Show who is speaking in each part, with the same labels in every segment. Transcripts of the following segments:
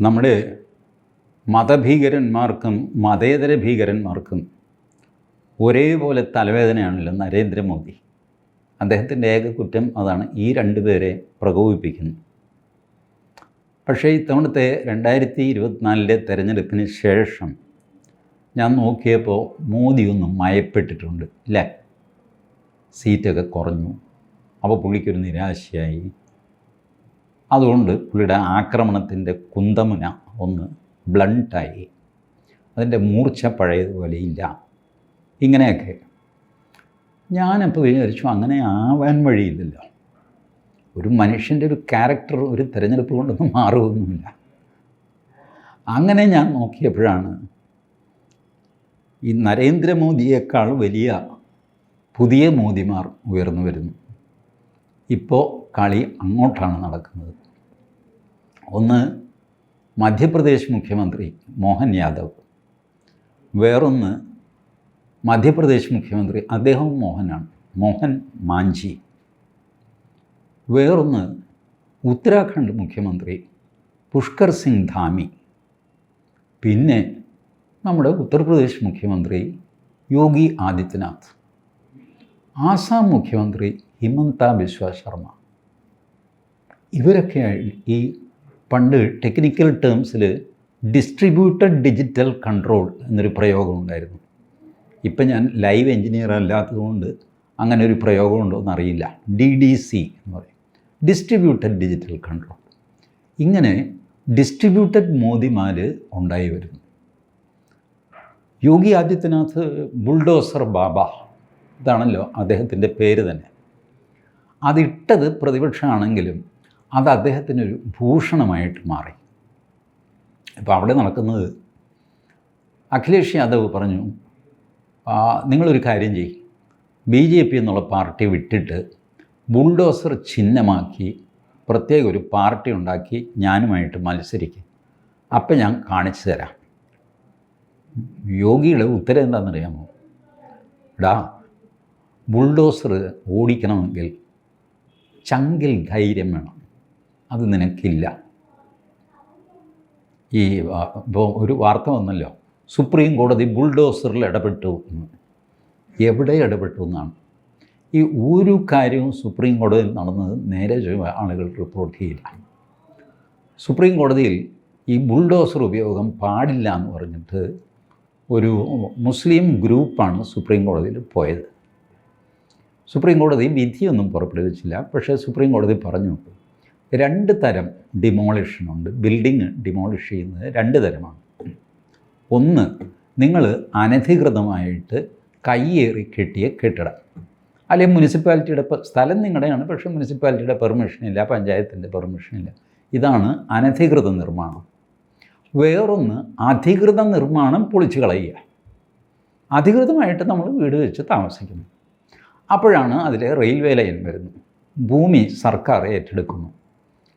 Speaker 1: നമ്മുടെ മതഭീകരന്മാർക്കും മതേതര ഭീകരന്മാർക്കും ഒരേപോലെ തലവേദനയാണല്ലോ നരേന്ദ്രമോദി. അദ്ദേഹത്തിന്റെ ഏക കുറ്റം അതാണ് ഈ രണ്ട് പേരെ പ്രകോപിപ്പിക്കുന്നു പക്ഷേ ഇത്തവണത്തെ രണ്ടായിരത്തി ഇരുപത്തിനാലിലെ തെരഞ്ഞെടുപ്പിന് ശേഷം ഞാൻ നോക്കിയപ്പോൾ മോദി ഒന്ന് മയപ്പെട്ടിട്ടുണ്ട് ഇല്ലേ? സീറ്റൊക്കെ കുറഞ്ഞു. അപ്പോൾ പുള്ളിക്കൊരു നിരാശയായി. അതുകൊണ്ട് പുള്ളിയുടെ ആക്രമണത്തിന്റെ കുന്തമുന ഒന്ന് ബ്ലണ്ടായി. അതിന്റെ മൂർച്ച പഴയതുപോലെ ഇല്ല ഇങ്ങനെയൊക്കെ. ഞാനപ്പോൾ വിചാരിച്ചു അങ്ങനെ ആവാൻ വഴിയില്ലല്ലോ. ഒരു മനുഷ്യന്റെ ഒരു ക്യാരക്ടർ ഒരു തിരഞ്ഞെടുപ്പ് കൊണ്ടൊന്നും മാറുമൊന്നുമില്ല അങ്ങനെ ഞാൻ നോക്കിയപ്പോഴാണ് ഈ നരേന്ദ്രമോദിയേക്കാൾ വലിയ പുതിയ മോദിമാർ ഉയർന്നു വരുന്നു ഇപ്പോൾ കളി അങ്ങോട്ടാണ് നടക്കുന്നത്. ഒന്ന് മധ്യപ്രദേശ് മുഖ്യമന്ത്രി മോഹൻ യാദവ്. വേറൊന്ന് മധ്യപ്രദേശ് മുഖ്യമന്ത്രി അദ്ദേഹവും മോഹനാണ് മോഹൻ മാഞ്ചി. വേറൊന്ന് ഉത്തരാഖണ്ഡ് മുഖ്യമന്ത്രി പുഷ്കർ സിംഗ് ധാമി. പിന്നെ നമ്മുടെ ഉത്തർപ്രദേശ് മുഖ്യമന്ത്രി യോഗി ആദിത്യനാഥ്. ആസാം മുഖ്യമന്ത്രി ഹിമന്ത ബിശ്വ ശർമ്മ. ഇവരൊക്കെ ഈ പണ്ട് ടെക്നിക്കൽ ടേംസിൽ ഡിസ്ട്രിബ്യൂട്ടഡ് ഡിജിറ്റൽ കൺട്രോൾ എന്നൊരു പ്രയോഗം ഉണ്ടായിരുന്നു ഇപ്പം ഞാൻ ലൈവ് എഞ്ചിനീയർ അല്ലാത്തതുകൊണ്ട് അങ്ങനെ ഒരു പ്രയോഗം ഉണ്ടോ എന്നറിയില്ല. ഡി ഡി സി എന്ന് പറയും. ഡിസ്ട്രിബ്യൂട്ടഡ് ഡിജിറ്റൽ കൺട്രോൾ ഇങ്ങനെ ഡിസ്ട്രിബ്യൂട്ടഡ് മോദിമാർ ഉണ്ടായി വരുന്നു. യോഗി ആദിത്യനാഥ് ബുൾഡോസർ ബാബ ഇതാണല്ലോ അദ്ദേഹത്തിന്റെ പേര് തന്നെ. അതിട്ടത് പ്രതിപക്ഷമാണെങ്കിലും അത് അദ്ദേഹത്തിനൊരു ഭൂഷണമായിട്ട് മാറി. ഇപ്പോൾ അവിടെ നടക്കുന്നത് അഖിലേഷ് യാദവ് പറഞ്ഞു "ആ, നിങ്ങളൊരു കാര്യം ചെയ്യും. ബി ജെ പി എന്നുള്ള പാർട്ടി വിട്ടിട്ട് ബുൾഡോസർ ചിഹ്നമാക്കി പ്രത്യേക ഒരു പാർട്ടി ഉണ്ടാക്കി ഞാനുമായിട്ട് മത്സരിക്കും. അപ്പം ഞാൻ കാണിച്ചു തരാം. യോഗിയുടെ ഉത്തരം എന്താണെന്നറിയാമോ? എടാ ബുൾഡോസർ ഓടിക്കണമെങ്കിൽ ചങ്കിൽ ധൈര്യം വേണം. അത് നിനക്കില്ല. ഈ ഇപ്പോൾ ഒരു വാർത്ത വന്നല്ലോ. സുപ്രീം കോടതി ബുൾഡോസറിൽ ഇടപെട്ടു എന്ന്. എവിടെ ഇടപെട്ടു എന്നാണ്. ഈ ഒരു കാര്യവും സുപ്രീം കോടതിയിൽ നടന്നത് നേരെ ആളുകൾ റിപ്പോർട്ട് ചെയ്യില്ല. സുപ്രീം കോടതിയിൽ ഈ ബുൾഡോസർ ഉപയോഗം പാടില്ല എന്ന് പറഞ്ഞിട്ട് ഒരു മുസ്ലിം ഗ്രൂപ്പാണ് സുപ്രീം കോടതിയിൽ പോയത്. സുപ്രീം കോടതി വിധിയൊന്നും പുറപ്പെടുവിച്ചില്ല. പക്ഷേ സുപ്രീം കോടതി പറഞ്ഞു രണ്ട് തരം ഡിമോളിഷനുണ്ട് ബിൽഡിങ് ഡിമോളിഷ് ചെയ്യുന്നത് രണ്ട് തരമാണ്. ഒന്ന് നിങ്ങൾ അനധികൃതമായിട്ട് കയ്യേറി കെട്ടിയ കെട്ടിടം. അല്ലെങ്കിൽ മുനിസിപ്പാലിറ്റിയുടെ സ്ഥലം നിങ്ങളുടെയാണ് പക്ഷേ മുനിസിപ്പാലിറ്റിയുടെ പെർമിഷൻ പെർമിഷനില്ല പഞ്ചായത്തിന്റെ പെർമിഷനില്ല ഇതാണ് അനധികൃത നിർമ്മാണം. വേറൊന്ന് അധികൃത നിർമ്മാണം പൊളിച്ചു കളയുക. അധികൃതമായിട്ട് നമ്മൾ വീട് വെച്ച് താമസിക്കുന്നു. അപ്പോഴാണ് അതിൽ റെയിൽവേ ലൈൻ വരുന്നു. ഭൂമി സർക്കാർ ഏറ്റെടുക്കുന്നു.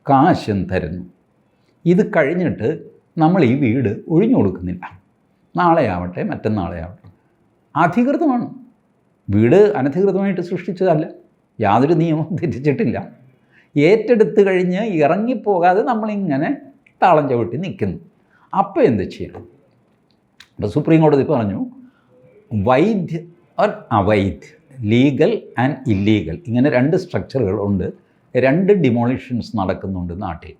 Speaker 1: കാശും തരുന്നു. ഇത് കഴിഞ്ഞിട്ട് നമ്മൾ ഈ വീട് ഒഴിഞ്ഞു കൊടുക്കുന്നില്ല. നാളെ ആവട്ടെ മറ്റന്നാളെ ആവട്ടെ അധികൃതമാണ്. വീട് അനധികൃതമായിട്ട് സൃഷ്ടിച്ചതല്ല. യാതൊരു നിയമവും തെറ്റിച്ചിട്ടില്ല. ഏറ്റെടുത്ത് കഴിഞ്ഞ് ഇറങ്ങിപ്പോകാതെ നമ്മളിങ്ങനെ താളം ചവിട്ടി നിൽക്കുന്നു. അപ്പോൾ എന്ത് ചെയ്യണം അപ്പോൾ സുപ്രീം കോടതി പറഞ്ഞു വൈദ്യ അവൈദ്യ ലീഗൽ ആൻഡ് ഇല്ലീഗൽ ഇങ്ങനെ രണ്ട് സ്ട്രക്ചറുകളുണ്ട് രണ്ട് ഡിമോളിഷൻസ് നടക്കുന്നുണ്ട് നാട്ടിൽ.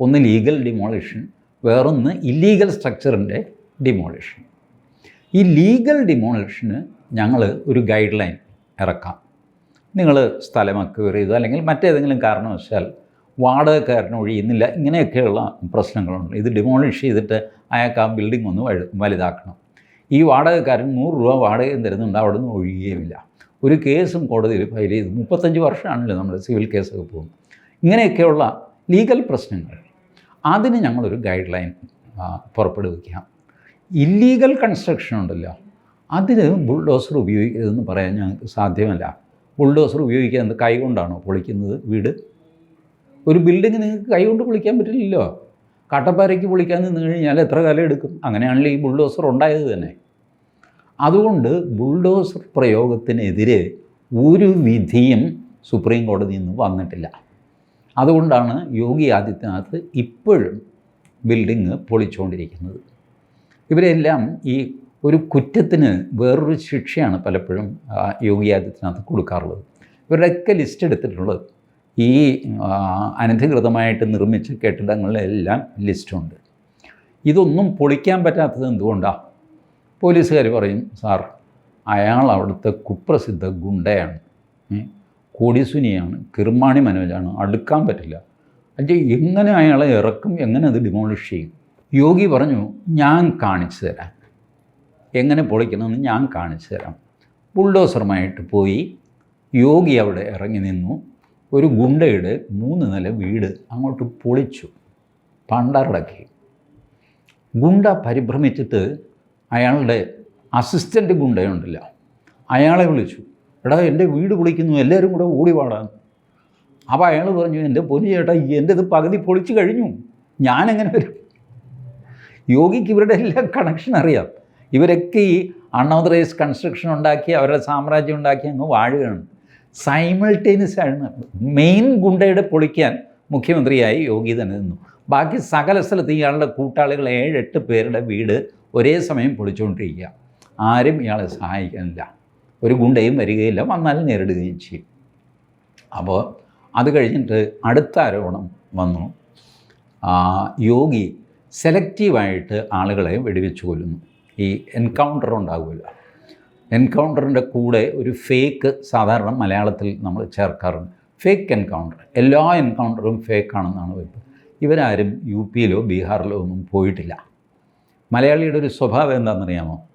Speaker 1: ഒന്ന് ലീഗൽ ഡിമോളിഷൻ വേറൊന്ന് ഇല്ലീഗൽ സ്ട്രക്ചറിന്റെ ഡിമോളിഷൻ ഈ ലീഗൽ ഡിമോളിഷന് ഞങ്ങൾ ഒരു ഗൈഡ് ലൈൻ ഇറക്കാം. നിങ്ങൾ സ്ഥലം അക്വയർ ചെയ്തു അല്ലെങ്കിൽ മറ്റേതെങ്കിലും കാരണവശാൽ വാടകക്കാരന് ഒഴിയുന്നില്ല ഇങ്ങനെയൊക്കെയുള്ള പ്രശ്നങ്ങളുണ്ട്. ഇത് ഡിമോളിഷ് ചെയ്തിട്ട് അയാൾക്ക് ആ ബിൽഡിംഗ് ഒന്ന് വലുതാക്കണം. ഈ വാടകക്കാരൻ നൂറ് രൂപ വാടകയും തരുന്നുണ്ട് അവിടെ നിന്ന് ഒഴിയുകയുമില്ല. ഒരു കേസും കോടതിയിൽ ഫയൽ ചെയ്ത്. മുപ്പത്തഞ്ച് വർഷമാണല്ലോ നമ്മൾ സിവിൽ കേസൊക്കെ പോകും ഇങ്ങനെയൊക്കെയുള്ള ലീഗൽ പ്രശ്നങ്ങൾ. അതിന് ഞങ്ങളൊരു ഗൈഡ് ലൈൻ പുറപ്പെടുവിക്കാം. ഇല്ലീഗൽ കൺസ്ട്രക്ഷൻ ഉണ്ടല്ലോ. അതിന് ബുൾഡോസർ ഉപയോഗിക്കരുതെന്ന് പറയാൻ ഞങ്ങൾക്ക് സാധ്യമല്ല. ബുൾഡോസർ ഉപയോഗിക്കാൻ എന്ത് കൈ കൊണ്ടാണോ പൊളിക്കുന്നത് വീട്? ഒരു ബിൽഡിങ് നിങ്ങൾക്ക് കൈ കൊണ്ട് പൊളിക്കാൻ പറ്റില്ലല്ലോ. കട്ടപ്പാരയ്ക്ക് പൊളിക്കാൻ നിന്ന് കഴിഞ്ഞാൽ എത്ര കാലം എടുക്കും? അങ്ങനെയാണല്ലോ ഈ ബുൾഡോസർ ഉണ്ടായത് തന്നെ. അതുകൊണ്ട് ബുൾഡോസർ പ്രയോഗത്തിനെതിരെ ഒരു വിധിയും സുപ്രീം കോടതിയിൽ നിന്ന് വന്നിട്ടില്ല. അതുകൊണ്ടാണ് യോഗി ആദിത്യനാഥ് ഇപ്പോഴും ബിൽഡിങ് പൊളിച്ചുകൊണ്ടിരിക്കുന്നത്. ഇവരെല്ലാം ഈ ഒരു കുറ്റത്തിന് വേറൊരു ശിക്ഷയാണ് പലപ്പോഴും യോഗി ആദിത്യനാഥ് കൊടുക്കാറുള്ളത്. ഇവരുടെയൊക്കെ ലിസ്റ്റ് എടുത്തിട്ടുള്ളത് ഈ അനധികൃതമായിട്ട് നിർമ്മിച്ച കെട്ടിടങ്ങളിലെല്ലാം ലിസ്റ്റുണ്ട്. ഇതൊന്നും പൊളിക്കാൻ പറ്റാത്തത് എന്തുകൊണ്ടാണ് പോലീസുകാർ പറയും സാർ അയാൾ അവിടുത്തെ കുപ്രസിദ്ധ ഗുണ്ടയാണ്. കോടിസുനിയാണ് കിർമാണി മനോജാണ് അടുക്കാൻ പറ്റില്ല. അഞ്ച് എങ്ങനെ അയാളെ ഇറക്കും? എങ്ങനെ അത് ഡിമോളിഷ് ചെയ്യും? യോഗി പറഞ്ഞു ഞാൻ കാണിച്ചു തരാം. എങ്ങനെ പൊളിക്കണമെന്ന് ഞാൻ കാണിച്ചു തരാം. ബുൾഡോസറുമായിട്ട് പോയി യോഗി അവിടെ ഇറങ്ങി നിന്നു. ഒരു ഗുണ്ടയുടെ മൂന്ന് നില വീട് അങ്ങോട്ട് പൊളിച്ചു പണ്ടാറടക്കി. ഗുണ്ട പരിഭ്രമിച്ചിട്ട് അയാളുടെ അസിസ്റ്റന്റ് ഗുണ്ടയുണ്ടല്ല അയാളെ വിളിച്ചു. എടാ എന്റെ വീട് പൊളിക്കുന്നു എല്ലാവരും കൂടെ ഓടി പാടാൻ അപ്പോൾ അയാൾ പറഞ്ഞു എന്റെ പൊന്നു ചേട്ടാ എന്റെ ഇത് പകുതി പൊളിച്ചു കഴിഞ്ഞു. ഞാനെങ്ങനെ വരും? യോഗിക്ക് ഇവരുടെ എല്ലാ കണക്ഷൻ അറിയാം. ഇവരൊക്കെ ഈ അൺഓതറൈസ് കൺസ്ട്രക്ഷൻ ഉണ്ടാക്കി അവരുടെ സാമ്രാജ്യം ഉണ്ടാക്കി അങ്ങ് വാഴുകയാണ്. സൈമൾട്ടേനിയസ് ആണ്. മെയിൻ ഗുണ്ടയുടെ പൊളിക്കാൻ മുഖ്യമന്ത്രിയായി യോഗി തന്നെ നിന്നു. ബാക്കി സകല സ്ഥലത്ത് ഇയാളുടെ കൂട്ടാളികൾ ഏഴെട്ട് പേരുടെ വീട് ഒരേ സമയം പൊളിച്ചുകൊണ്ടിരിക്കുക. ആരും ഇയാളെ സഹായിക്കാനില്ല ഒരു ഗുണ്ടയും വരികയില്ല. വന്നാൽ നേരിടുകയും ചെയ്യും. അപ്പോൾ അത് കഴിഞ്ഞിട്ട് അടുത്ത ആരോപണം വന്നു. യോഗി സെലക്റ്റീവായിട്ട് ആളുകളെ വെടിവെച്ച് കൊല്ലുന്നു. ഈ എൻകൗണ്ടർ ഉണ്ടാകുമല്ലോ എൻകൗണ്ടറിന്റെ കൂടെ ഒരു ഫേക്ക് സാധാരണ മലയാളത്തിൽ നമ്മൾ ചേർക്കാറുണ്ട്. Fake encounter. എല്ലാ എൻകൗണ്ടറും ഫേക്കാണെന്നാണ് വരുന്നത് ഇവരാരും യു പിയിലോ ബീഹാറിലോ ഒന്നും പോയിട്ടില്ല. മലയാളിയുടെ ഒരു സ്വഭാവം എന്താണെന്നറിയാമോ?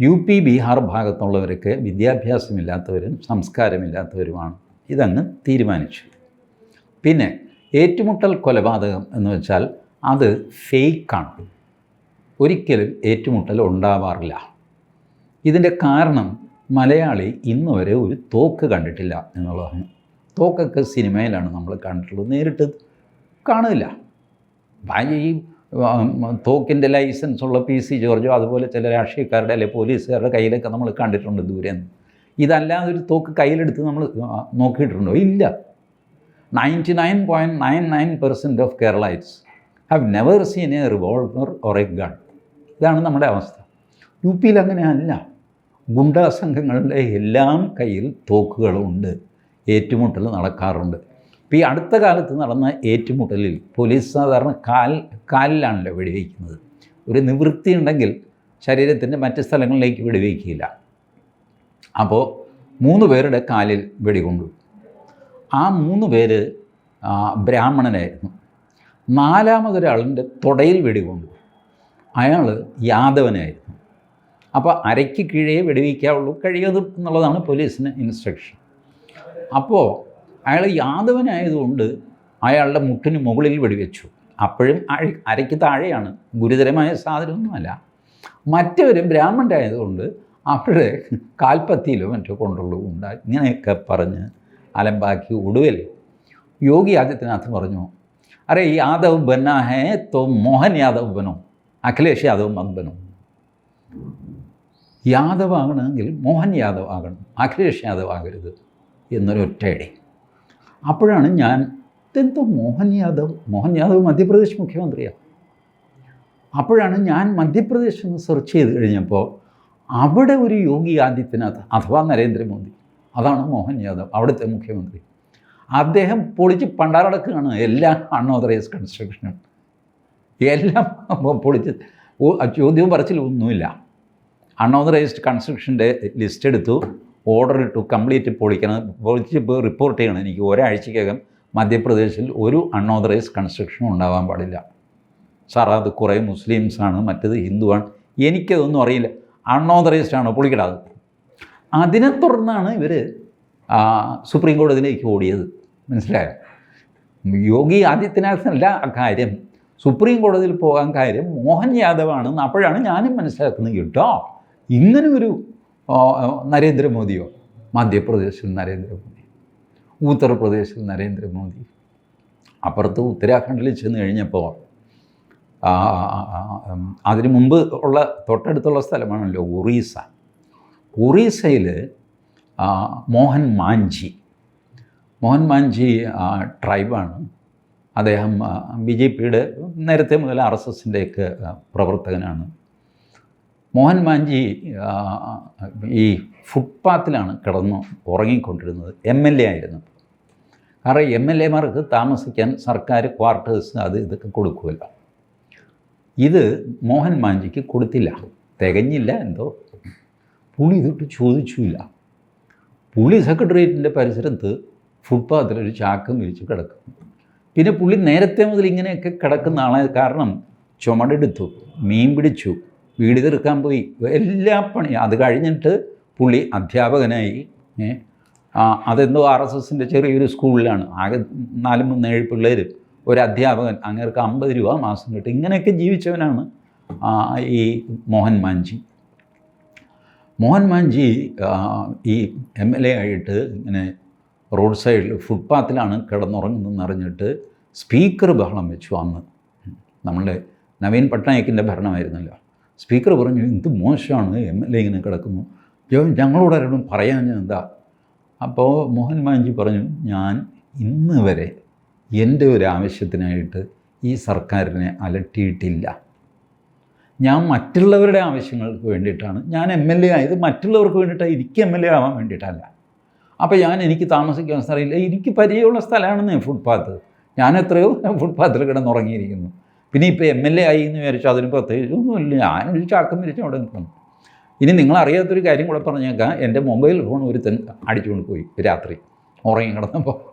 Speaker 1: യു പി ബീഹാർ ഭാഗത്തുള്ളവർക്ക് വിദ്യാഭ്യാസമില്ലാത്തവരും സംസ്കാരമില്ലാത്തവരുമാണ്. ഇതങ്ങ് തീരുമാനിച്ചു. പിന്നെ ഏറ്റുമുട്ടൽ കൊലപാതകം എന്ന് വെച്ചാൽ അത് ഫേക്കാണ്. ഒരിക്കലും ഏറ്റുമുട്ടൽ ഉണ്ടാവാറില്ല. ഇതിന്റെ കാരണം മലയാളി ഇന്ന് വരെ ഒരു തോക്ക് കണ്ടിട്ടില്ല എന്നുള്ളതാണ്. തോക്കൊക്കെ സിനിമയിലാണ് നമ്മൾ കണ്ടിട്ടുള്ളത്. നേരിട്ട് കാണില്ല ഈ തോക്കിന്റെ ലൈസൻസ് ഉള്ള പി സി ജോർജോ അതുപോലെ ചില രാഷ്ട്രീയക്കാരുടെ അല്ലെങ്കിൽ പോലീസുകാരുടെ കയ്യിലൊക്കെ നമ്മൾ കണ്ടിട്ടുണ്ട് ദൂരെ നിന്ന് ഇതല്ലാതെ ഒരു തോക്ക് കയ്യിലെടുത്ത് നമ്മൾ നോക്കിയിട്ടുണ്ടോ? ഇല്ല. Ninety nine point nine nine percent of Keralites have never seen a revolver or a gun. ഇതാണ് നമ്മുടെ അവസ്ഥ. യു പിയിൽ അങ്ങനെ അല്ല ഗുണ്ടാ സംഘങ്ങളുടെ എല്ലാം കയ്യിൽ തോക്കുകളുണ്ട്. ഏറ്റുമുട്ടൽ നടക്കാറുണ്ട്. ഇപ്പോൾ ഈ അടുത്ത കാലത്ത് നടന്ന ഏറ്റുമുട്ടലിൽ പോലീസ് സാധാരണ കാൽ കാലിലാണല്ലോ വെടിവെക്കുന്നത്. ഒരു നിവൃത്തി ഉണ്ടെങ്കിൽ ശരീരത്തിന്റെ മറ്റ് സ്ഥലങ്ങളിലേക്ക് വെടിവെക്കില്ല. അപ്പോൾ മൂന്ന് പേരുടെ കാലിൽ വെടികൊണ്ടു. ആ മൂന്ന് പേര് ബ്രാഹ്മണനായിരുന്നു. നാലാമതൊരാളിന്റെ തുടയിൽ വെടികൊണ്ടു. അയാൾ യാദവനായിരുന്നു. അപ്പോൾ അരയ്ക്ക് കീഴേ വെടിവെക്കാവുള്ളൂ കഴിയതും എന്നുള്ളതാണ് പോലീസിന് ഇൻസ്ട്രക്ഷൻ. അപ്പോൾ അയാൾ യാദവനായതുകൊണ്ട് അയാളുടെ മുട്ടിന് മുകളിൽ വെടിവെച്ചു. അപ്പോഴും അഴ അരയ്ക്ക് താഴെയാണ്. ഗുരുതരമായ സാധനമൊന്നുമല്ല. മറ്റവർ ബ്രാഹ്മണരായതുകൊണ്ട് അവിടെ കാൽപ്പത്തിയിലോ മറ്റോ കൊണ്ടുള്ളൂ ഉണ്ടായി ഇങ്ങനെയൊക്കെ പറഞ്ഞ് അലമ്പാക്കി ഒടുവിൽ യോഗി ആദിത്യനാഥ് പറഞ്ഞു അറേ യാദവ് ബന്ന ഹേ തോ മോഹൻ യാദവ് ബനോ അഖിലേഷ് യാദവ് മത് ബനോ. യാദവ് ആകണമെങ്കിൽ മോഹൻ യാദവ് ആകണം അഖിലേഷ് യാദവ് ആകരുത് എന്നൊരൊറ്റയടി. അപ്പോഴാണ് ഞാൻ ഇതെന്തോ മോഹൻ യാദവ് മോഹൻ യാദവ് മധ്യപ്രദേശ് മുഖ്യമന്ത്രിയാണ് അപ്പോഴാണ് ഞാൻ മധ്യപ്രദേശ് എന്ന് സെർച്ച് ചെയ്ത് കഴിഞ്ഞപ്പോൾ അവിടെ ഒരു യോഗി ആദിത്യനാഥ് അഥവാ നരേന്ദ്രമോദി. അതാണ് മോഹൻ യാദവ് അവിടുത്തെ മുഖ്യമന്ത്രി. അദ്ദേഹം പൊളിച്ച് പണ്ടാറടക്കുകയാണ് എല്ലാ അൺഓതറൈസ് കൺസ്ട്രക്ഷനും എല്ലാം പൊളിച്ച് ചോദ്യവും പറച്ചിലൊന്നുമില്ല അൺഓതറൈസ്ഡ് കൺസ്ട്രക്ഷന്റെ ലിസ്റ്റ് എടുത്തു. ഓർഡർ ടു കംപ്ലീറ്റ് പൊളിക്കണം പൊളിച്ച് റിപ്പോർട്ട് ചെയ്യണം. എനിക്ക് ഒരാഴ്ചക്കകം മധ്യപ്രദേശിൽ ഒരു അൺഓതറൈസ്ഡ് കൺസ്ട്രക്ഷനും ഉണ്ടാവാൻ പാടില്ല. സാർ അത് കുറേ മുസ്ലിംസാണ് മറ്റത് ഹിന്ദുവാണ് എനിക്കതൊന്നും അറിയില്ല. അൺഓതറൈസ്ഡ് ആണ്? പൊളിക്കടാത്. അതിനെ തുടർന്നാണ് ഇവർ സുപ്രീം കോടതിയിലേക്ക് ഓടിയത്. മനസ്സിലായോ? യോഗി ആദിത്യനാഥനല്ല കാര്യം. സുപ്രീം കോടതിയിൽ പോകാൻ കാര്യം മോഹൻ യാദവാണെന്ന് അപ്പോഴാണ് ഞാനും മനസ്സിലാക്കുന്നത്. കേട്ടോ ഇങ്ങനെ ഒരു നരേന്ദ്രമോദിയോ? മധ്യപ്രദേശിൽ നരേന്ദ്രമോദി. ഉത്തർപ്രദേശിൽ നരേന്ദ്രമോദി. അപ്പുറത്ത് ഉത്തരാഖണ്ഡിൽ ചെന്ന് കഴിഞ്ഞപ്പോൾ അതിനു മുമ്പ് ഉള്ള തൊട്ടടുത്തുള്ള സ്ഥലമാണല്ലോ ഒറീസ. ഒറീസയിൽ മോഹൻ മാഞ്ചി. മോഹൻ മാഞ്ചി ട്രൈബാണ്. അദ്ദേഹം ബി ജെ പിയുടെ നേരത്തെ മുതൽ ആർ എസ് എസിന്റെയൊക്കെ പ്രവർത്തകനാണ്. മോഹൻ മാഞ്ചി ഈ ഫുട്പാത്തിലാണ് കിടന്ന് ഉറങ്ങിക്കൊണ്ടിരുന്നത്. എം എൽ എ ആയിരുന്നു. കാരണം എം എൽ എമാർക്ക് താമസിക്കാൻ സർക്കാർ ക്വാർട്ടേഴ്സ് അത് ഇതൊക്കെ കൊടുക്കുമല്ലോ. ഇത് മോഹൻ മാഞ്ചിക്ക് കൊടുത്തില്ല. തികഞ്ഞില്ല എന്തോ. പുളി ഇതിട്ട് ചോദിച്ചില്ല പുളി സെക്രട്ടേറിയറ്റിന്റെ പരിസരത്ത് ഫുട്പാത്തിൽ ഒരു ചാക്കം വിരിച്ച് കിടക്കും. പിന്നെ പുള്ളി നേരത്തെ മുതൽ ഇങ്ങനെയൊക്കെ കിടക്കുന്ന ആളായത് കാരണം ചുമടെടുത്തു മീൻ പിടിച്ചു. വീട് തീർക്കാൻ പോയി. എല്ലാ പണി അത് കഴിഞ്ഞിട്ട് പുള്ളി അധ്യാപകനായി. അതെന്തോ ആർ എസ് എസിന്റെ ചെറിയൊരു സ്കൂളിലാണ്. ആകെ നാല് മൂന്ന് ഏഴ് പിള്ളേർ ഒരു അധ്യാപകൻ. അങ്ങേർക്ക് അമ്പത് രൂപ മാസം കിട്ടും. ഇങ്ങനെയൊക്കെ ജീവിച്ചവനാണ് ഈ മോഹൻ മാഞ്ചി. മോഹൻ മാഞ്ചി ഈ എം എൽ എ ആയിട്ട് ഇങ്ങനെ റോഡ് സൈഡിൽ ഫുട്പാത്തിലാണ് കിടന്നുറങ്ങുന്നതെന്ന് അറിഞ്ഞിട്ട് സ്പീക്കർ ബഹളം വെച്ചു അന്ന്. നമ്മളുടെ നവീൻ പട്നായിക്കിന്റെ ഭരണമായിരുന്നല്ലോ. സ്പീക്കർ പറഞ്ഞു എന്ത് മോശമാണ് എം എൽ എ ഇങ്ങനെ കിടക്കുന്നു? ഞങ്ങളോട് ആരോടും പറയാൻ എന്താ? അപ്പോൾ മോഹൻ മാഞ്ചി പറഞ്ഞു ഞാൻ ഇന്ന് വരെ എന്റെ ഒരു ആവശ്യത്തിനായിട്ട് ഈ സർക്കാരിനെ അലട്ടിയിട്ടില്ല. ഞാൻ മറ്റുള്ളവരുടെ ആവശ്യങ്ങൾക്ക് വേണ്ടിയിട്ടാണ്. ഞാൻ എം എൽ എ ആയത് മറ്റുള്ളവർക്ക് വേണ്ടിയിട്ടാണ് എനിക്ക് എം എൽ എ ആവാൻ വേണ്ടിയിട്ടല്ല. അപ്പോൾ ഞാൻ എനിക്ക് താമസിക്കാൻ സ്ഥലമില്ല എനിക്ക് പരിചയമുള്ള സ്ഥലമാണെന്ന് ഫുട്പാത്ത്. ഞാൻ എത്രയോ ഫുട്പാത്തിൽ കിടന്നുറങ്ങിയിരിക്കുന്നു. പിന്നെ ഇപ്പോൾ എം എൽ എ ആയി എന്ന് വിചാരിച്ചു അതിന് പ്രത്യേകിച്ച് ഒന്നുമില്ല ഞാനൊരു ചാക്കം വിരിച്ച് അവിടെ നിൽക്കുന്നു. ഇനി നിങ്ങൾ അറിയാത്തൊരു കാര്യം കൂടെ പറഞ്ഞേക്കാം. എന്റെ മൊബൈൽ ഫോൺ ഒരുത്തൻ അടിച്ചുകൊണ്ട് പോയി രാത്രി. ഉറങ്ങി കിടന്നപ്പോൾ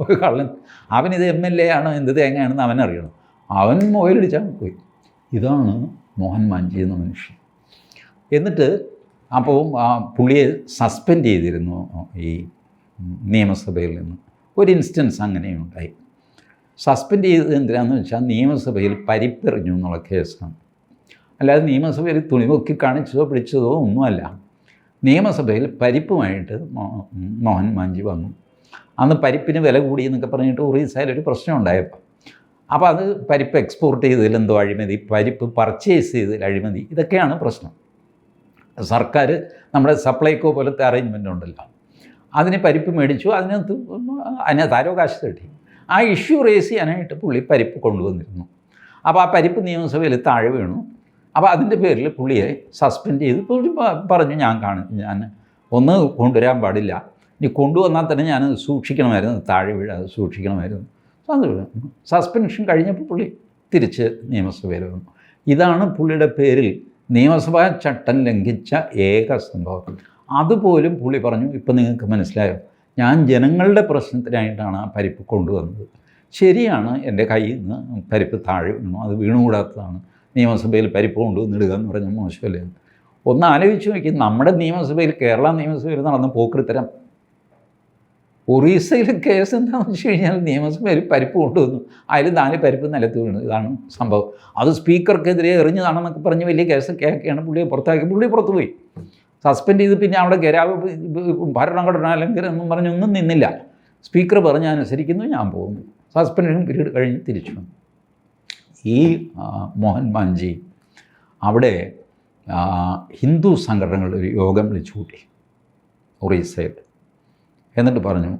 Speaker 1: ഒരു കള്ളൻ. അവനിത് എം എൽ എ ആണോ എന്ത് തേങ്ങയാണെന്ന് അവൻ അറിയണം. അവൻ മൊബൈൽ അടിച്ചാൽ പോയി. ഇതാണ് മോഹൻ മാഞ്ചി എന്ന മനുഷ്യൻ. എന്നിട്ട് അപ്പോൾ ആ പുള്ളിയെ സസ്പെൻഡ് ചെയ്തിരുന്നു ഈ നിയമസഭയിൽ നിന്ന്. ഒരു ഇൻസ്റ്റൻസ് അങ്ങനെയുണ്ടായി. സസ്പെൻഡ് ചെയ്തത് എന്തിനാന്ന് വെച്ചാൽ നിയമസഭയിൽ പരിപ്പെറിഞ്ഞു എന്നുള്ള കേസാണ്. അല്ലാതെ നിയമസഭയിൽ തുണിപൊക്കി കാണിച്ചതോ പിടിച്ചതോ ഒന്നുമല്ല. നിയമസഭയിൽ പരിപ്പുമായിട്ട് മോഹൻ മാഞ്ചി വന്നു. അന്ന് പരിപ്പിന് വില കൂടി എന്നൊക്കെ പറഞ്ഞിട്ട് ഒറീസയിൽ ഒരു പ്രശ്നം ഉണ്ടായപ്പോൾ അപ്പോൾ അത് പരിപ്പ് എക്സ്പോർട്ട് ചെയ്തതിൽ എന്തോ അഴിമതി പരിപ്പ് പർച്ചേസ് ചെയ്തതിൽ അഴിമതി ഇതൊക്കെയാണ് പ്രശ്നം. സർക്കാർ നമ്മുടെ സപ്ലൈക്കോ പോലത്തെ അറേഞ്ച്മെന്റ് ഉണ്ടല്ലോ. അതിന് പരിപ്പ് മേടിച്ചു അതിനകത്ത് അതിനകത്ത് ആരോ കാശ് തട്ടി ആ ഇഷ്യൂ റേസ് ചെയ്യാനായിട്ട് പുള്ളി പരിപ്പ് കൊണ്ടുവന്നിരുന്നു. അപ്പോൾ ആ പരിപ്പ് നിയമസഭയിൽ താഴെ വീണു. അപ്പോൾ അതിന്റെ പേരിൽ പുള്ളിയെ സസ്പെൻഡ് ചെയ്ത്. പുള്ളി പറഞ്ഞു ഞാൻ കാണും. ഞാൻ ഒന്ന് കൊണ്ടുവരാൻ പാടില്ല. ഇനി കൊണ്ടുവന്നാൽ തന്നെ ഞാൻ സൂക്ഷിക്കണമായിരുന്നു. താഴെ വീഴാതെ സൂക്ഷിക്കണമായിരുന്നു. സസ്പെൻഷൻ കഴിഞ്ഞപ്പോൾ പുള്ളി തിരിച്ച് നിയമസഭയിൽ വന്നു. ഇതാണ് പുള്ളിയുടെ പേരിൽ നിയമസഭാ ചട്ടം ലംഘിച്ച ഏക സംഭവം. അതുപോലും പുള്ളി പറഞ്ഞു ഇപ്പം നിങ്ങൾക്ക് മനസ്സിലായോ? ഞാൻ ജനങ്ങളുടെ പ്രശ്നത്തിനായിട്ടാണ് ആ പരിപ്പ് കൊണ്ടുവന്നത്. ശരിയാണ് എന്റെ കയ്യിൽ നിന്ന് പരിപ്പ് താഴെ വീണു. അത് വീണുകൂടാത്തതാണ്. നിയമസഭയിൽ പരിപ്പ് കൊണ്ടുവന്നിടുക എന്ന് പറഞ്ഞാൽ മോശമല്ലേ ഒന്ന് ആലോചിച്ച് നോക്കി. നമ്മുടെ നിയമസഭയിൽ കേരള നിയമസഭയിൽ നടന്ന പോക്കൃത്തരം ഒറീസയിൽ കേസ് എന്താണെന്ന് വെച്ച് കഴിഞ്ഞാൽ നിയമസഭയിൽ പരിപ്പ് കൊണ്ടുവന്നു. അതിൽ നാല് പരിപ്പ് നിലത്ത് വീണു. ഇതാണ് സംഭവം. അത് സ്പീക്കർക്കെതിരെ എറിഞ്ഞതാണെന്നൊക്കെ പറഞ്ഞ് വലിയ കേസ് കേൾക്കുകയാണ് പുള്ളിയെ പുറത്താക്കി. പുള്ളി പുറത്തു പോയി സസ്പെൻഡ് ചെയ്ത് പിന്നെ അവിടെ ഗരാവ് ഭരണഘടന ലംഘനം എന്നും പറഞ്ഞൊന്നും നിന്നില്ല. സ്പീക്കർ പറഞ്ഞ് അനുസരിക്കുന്നു ഞാൻ പോകുന്നു. സസ്പെൻഷൻ പീരീഡ് കഴിഞ്ഞ് തിരിച്ചു ഈ മോഹൻ മാഞ്ചി അവിടെ ഹിന്ദു സംഘടനകളുടെ ഒരു യോഗം വിളിച്ചു കൂട്ടി. ഒറീസയിൽ. എന്നിട്ട് പറഞ്ഞു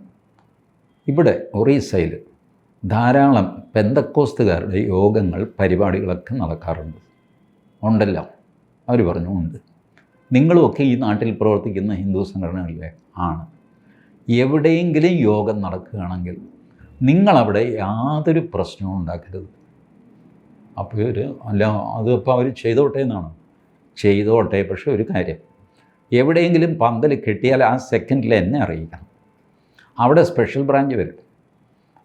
Speaker 1: ഇവിടെ ഒറീസയിൽ ധാരാളം പെന്തക്കോസ്തുകാരുടെ യോഗങ്ങൾ പരിപാടികളൊക്കെ നടക്കാറുണ്ട്. ഉണ്ടല്ലോ. അവർ പറഞ്ഞു ഉണ്ട്. നിങ്ങളുമൊക്കെ ഈ നാട്ടിൽ പ്രവർത്തിക്കുന്ന ഹിന്ദു സംഘടനകളിലെ ആണ്. എവിടെയെങ്കിലും യോഗം നടക്കുകയാണെങ്കിൽ നിങ്ങളവിടെ യാതൊരു പ്രശ്നവും ഉണ്ടാക്കരുത്. അപ്പോൾ ഒരു അല്ല അതിപ്പോൾ അവർ ചെയ്തോട്ടെ എന്നാണ്. ചെയ്തോട്ടെ പക്ഷേ ഒരു കാര്യം. എവിടെയെങ്കിലും പന്തൽ കിട്ടിയാൽ ആ സെക്കൻഡിൽ എന്നെ അറിയിക്കണം. അവിടെ സ്പെഷ്യൽ ബ്രാഞ്ച് വരും.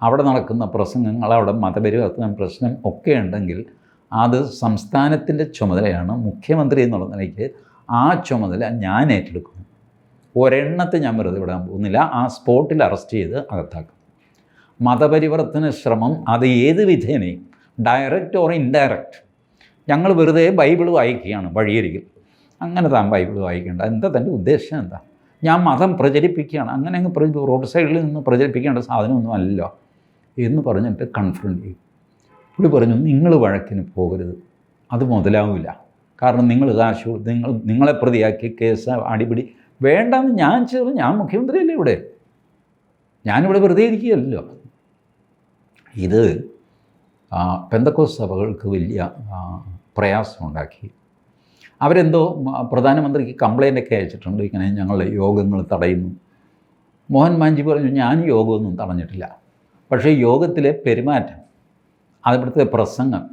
Speaker 1: അവിടെ നടക്കുന്ന പ്രസംഗങ്ങൾ അവിടെ മതപരിവർത്തന പ്രശ്നം ഒക്കെ ഉണ്ടെങ്കിൽ അത് സംസ്ഥാനത്തിന്റെ ചുമതലയാണ് മുഖ്യമന്ത്രി എന്നുള്ള നിലയ്ക്ക് ആ ചുമതല ഞാൻ ഏറ്റെടുക്കുന്നു ഒരെണ്ണത്തെ ഞാൻ വെറുതെ വിടാൻ പോകുന്നില്ല. ആ സ്പോട്ടിൽ അറസ്റ്റ് ചെയ്ത് അകത്താക്കും. മതപരിവർത്തന ശ്രമം അത് ഏത് വിധേനയും ഡയറക്റ്റ് ഓർ ഇൻഡയറക്റ്റ് ഞങ്ങൾ വെറുതെ ബൈബിൾ വായിക്കുകയാണ് വഴിയരികിൽ. അങ്ങനെ താൻ ബൈബിൾ വായിക്കേണ്ട. എന്താ തന്റെ ഉദ്ദേശം എന്താ? ഞാൻ മതം പ്രചരിപ്പിക്കുകയാണ്. അങ്ങനെ അങ്ങ് റോഡ് സൈഡിൽ നിന്ന് പ്രചരിപ്പിക്കേണ്ട സാധനമൊന്നും അല്ലല്ലോ എന്ന് പറഞ്ഞിട്ട് കൺഫ്രണ്ട് ചെയ്യും. പുള്ളി പറഞ്ഞു നിങ്ങൾ വഴക്കിന് പോകരുത്. അത് മുതലാവില്ല കാരണം നിങ്ങൾ കാശ് നിങ്ങൾ നിങ്ങളെ പ്രതിയാക്കി കേസ് അടിപിടി വേണ്ടെന്ന് ഞാൻ ചെയ്തു. ഞാൻ മുഖ്യമന്ത്രിയല്ലേ ഇവിടെ. ഞാനിവിടെ വെറുതെ ഇരിക്കുകയല്ലോ ഇത് പെന്തക്കോസ് സഭകൾക്ക് വലിയ പ്രയാസം ഉണ്ടാക്കി അവരെന്തോ പ്രധാനമന്ത്രിക്ക് കംപ്ലൈന്റ് ഒക്കെ അയച്ചിട്ടുണ്ട്. ഇങ്ങനെ ഞങ്ങൾ യോഗങ്ങൾ തടയുന്നു. മോഹൻ മാഞ്ചി പറഞ്ഞു ഞാൻ യോഗമൊന്നും തടഞ്ഞിട്ടില്ല. പക്ഷേ യോഗത്തിലെ പെരുമാറ്റം അതിവിടുത്തെ പ്രസംഗം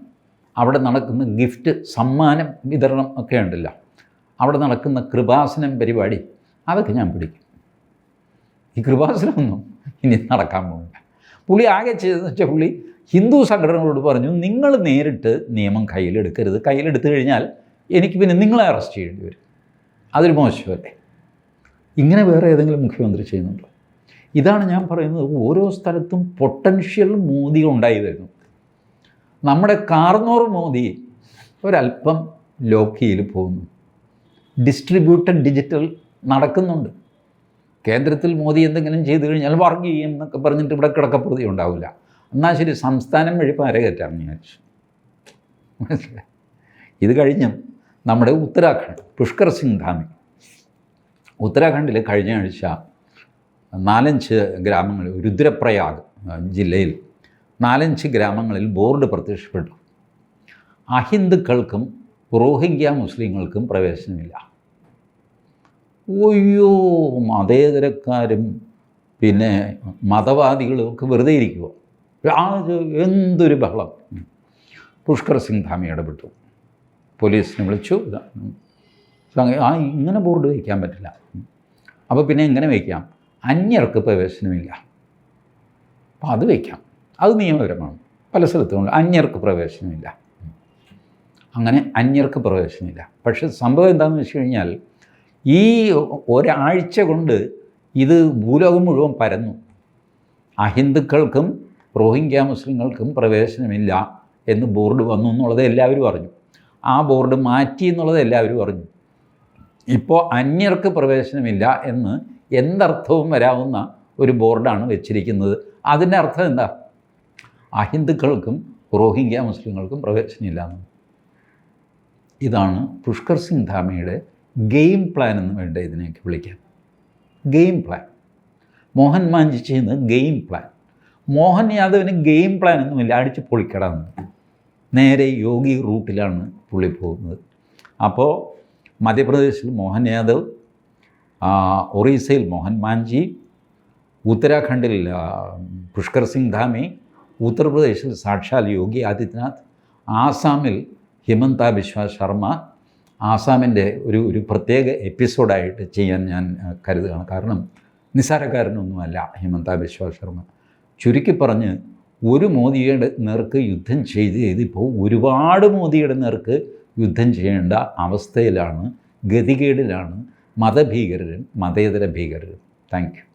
Speaker 1: അവിടെ നടക്കുന്ന ഗിഫ്റ്റ് സമ്മാനം വിതരണം ഒക്കെ ഉണ്ടല്ലോ. അവിടെ നടക്കുന്ന കൃപാസനം പരിപാടി അതൊക്കെ ഞാൻ പിടിക്കും. ഈ കൃപാസനമൊന്നും ഇനി നടക്കാൻ പോകില്ല പുള്ളി ആകെ ചെയ്തതെന്ന് വെച്ചാൽ പുള്ളി ഹിന്ദു സംഘടനകളോട് പറഞ്ഞു നിങ്ങൾ നേരിട്ട് നിയമം കയ്യിലെടുക്കരുത്. കയ്യിലെടുത്തു കഴിഞ്ഞാൽ എനിക്ക് പിന്നെ നിങ്ങളെ അറസ്റ്റ് ചെയ്യേണ്ടി വരും. അതൊരു മോശമല്ലേ? ഇങ്ങനെ വേറെ ഏതെങ്കിലും മുഖ്യമന്ത്രി ചെയ്യുന്നുണ്ടോ? ഇതാണ് ഞാൻ പറയുന്നത് ഓരോ സ്ഥലത്തും പൊട്ടൻഷ്യൽ മോദി ഉണ്ടായി വരുന്നു. നമ്മുടെ കാർന്നോർ മോദി ഒരല്പം ലോക്കിയിൽ പോകുന്നു. ഡിസ്ട്രിബ്യൂട്ടഡ് ഡിജിറ്റൽ നടക്കുന്നുണ്ട്. കേന്ദ്രത്തിൽ മോദി എന്തെങ്കിലും ചെയ്തു കഴിഞ്ഞാൽ വർഗീയം എന്നൊക്കെ പറഞ്ഞിട്ട് ഇവിടെ കിടക്കപ്രതി ഉണ്ടാവില്ല. എന്നാൽ ശരി സംസ്ഥാനം വഴി പാരകറ്റാന്ന് വിചാരിച്ചു. ഇത് കഴിഞ്ഞ് നമ്മുടെ ഉത്തരാഖണ്ഡ് പുഷ്കർ സിംഗ് ധാമി. ഉത്തരാഖണ്ഡിൽ കഴിഞ്ഞ ആഴ്ച നാലഞ്ച് ഗ്രാമങ്ങളിൽ രുദ്രപ്രയാഗ് ജില്ലയിൽ നാലഞ്ച് ഗ്രാമങ്ങളിൽ ബോർഡ് പ്രത്യക്ഷപ്പെട്ടു. അഹിന്ദുക്കൾക്കും റോഹിംഗ്യ മുസ്ലിങ്ങൾക്കും പ്രവേശനമില്ല. ഒയ്യോ മതേതരക്കാരും പിന്നെ മതവാദികളും ഒക്കെ വെറുതെ ഇത് എന്തൊരു ബഹളം. പുഷ്കർ സിംഗ് ധാമി ഇടപെട്ടു. പോലീസിനെ വിളിച്ചു. ആ ഇങ്ങനെ ബോർഡ് വയ്ക്കാൻ പറ്റില്ല. അപ്പോൾ പിന്നെ എങ്ങനെ വയ്ക്കാം? അന്യർക്ക് പ്രവേശനമില്ല. അപ്പോൾ അത് വയ്ക്കാം. അത് നിയമപരമാണ്. പല സ്ഥലത്തും അന്യർക്ക് പ്രവേശനമില്ല. അങ്ങനെ അന്യർക്ക് പ്രവേശനമില്ല. പക്ഷെ സംഭവം എന്താണെന്ന് വെച്ച് കഴിഞ്ഞാൽ ഈ ഒരാഴ്ച കൊണ്ട് ഇത് ഭൂലോകം മുഴുവൻ പരന്നു. അഹിന്ദുക്കൾക്കും റോഹിംഗ്യ മുസ്ലിങ്ങൾക്കും പ്രവേശനമില്ല എന്ന് ബോർഡ് വന്നു എന്നുള്ളത് എല്ലാവരും അറിഞ്ഞു. ആ ബോർഡ് മാറ്റി എന്നുള്ളത് എല്ലാവരും അറിഞ്ഞു. ഇപ്പോൾ അന്യർക്ക് പ്രവേശനമില്ല എന്ന് എന്തർത്ഥവും വരാവുന്ന ഒരു ബോർഡാണ് വെച്ചിരിക്കുന്നത്. അതിന്റെ അർത്ഥം എന്താ? അഹിന്ദുക്കൾക്കും റോഹിംഗ്യ മുസ്ലിങ്ങൾക്കും പ്രവേശനമില്ല എന്ന് ഇതാണ് പുഷ്കർ സിംഗ് ധാമയുടെ ഗെയിം പ്ലാൻ എന്ന് വേണ്ട ഇതിനെയൊക്കെ വിളിക്കാൻ ഗെയിം പ്ലാൻ. മോഹൻ മാഞ്ചി ചെയ്യുന്ന ഗെയിം പ്ലാൻ. മോഹൻ യാദവിന് ഗെയിം പ്ലാൻ ഒന്നുമില്ല അടിച്ച് പൊളിക്കടാന്ന്. നേരെ യോഗി റൂട്ടിലാണ് പുള്ളി പോകുന്നത്. അപ്പോൾ മധ്യപ്രദേശിൽ മോഹൻ യാദവ് ഒറീസയിൽ മോഹൻ മാഞ്ചി ഉത്തരാഖണ്ഡിൽ പുഷ്കർ സിംഗ് ധാമി ഉത്തർപ്രദേശിൽ സാക്ഷാൽ യോഗി ആദിത്യനാഥ് ആസാമിൽ ഹിമന്ത ബിശ്വ ശർമ്മ ആസാമിന്റെ ഒരു ഒരു പ്രത്യേക എപ്പിസോഡായിട്ട് ചെയ്യാൻ ഞാൻ കരുതുകയാണ്. കാരണം നിസ്സാരക്കാരനൊന്നുമല്ല ഹിമന്ത ബിശ്വ ശർമ്മ. ചുരുക്കി പറഞ്ഞ് ഒരു മോദിയുടെ നേർക്ക് യുദ്ധം ചെയ്ത് ചെയ്തിപ്പോൾ ഒരുപാട് മോദിയുടെ നേർക്ക് യുദ്ധം ചെയ്യേണ്ട അവസ്ഥയിലാണ് ഗതികേടിലാണ് മതഭീകരരും മതേതര ഭീകരരും. Thank you.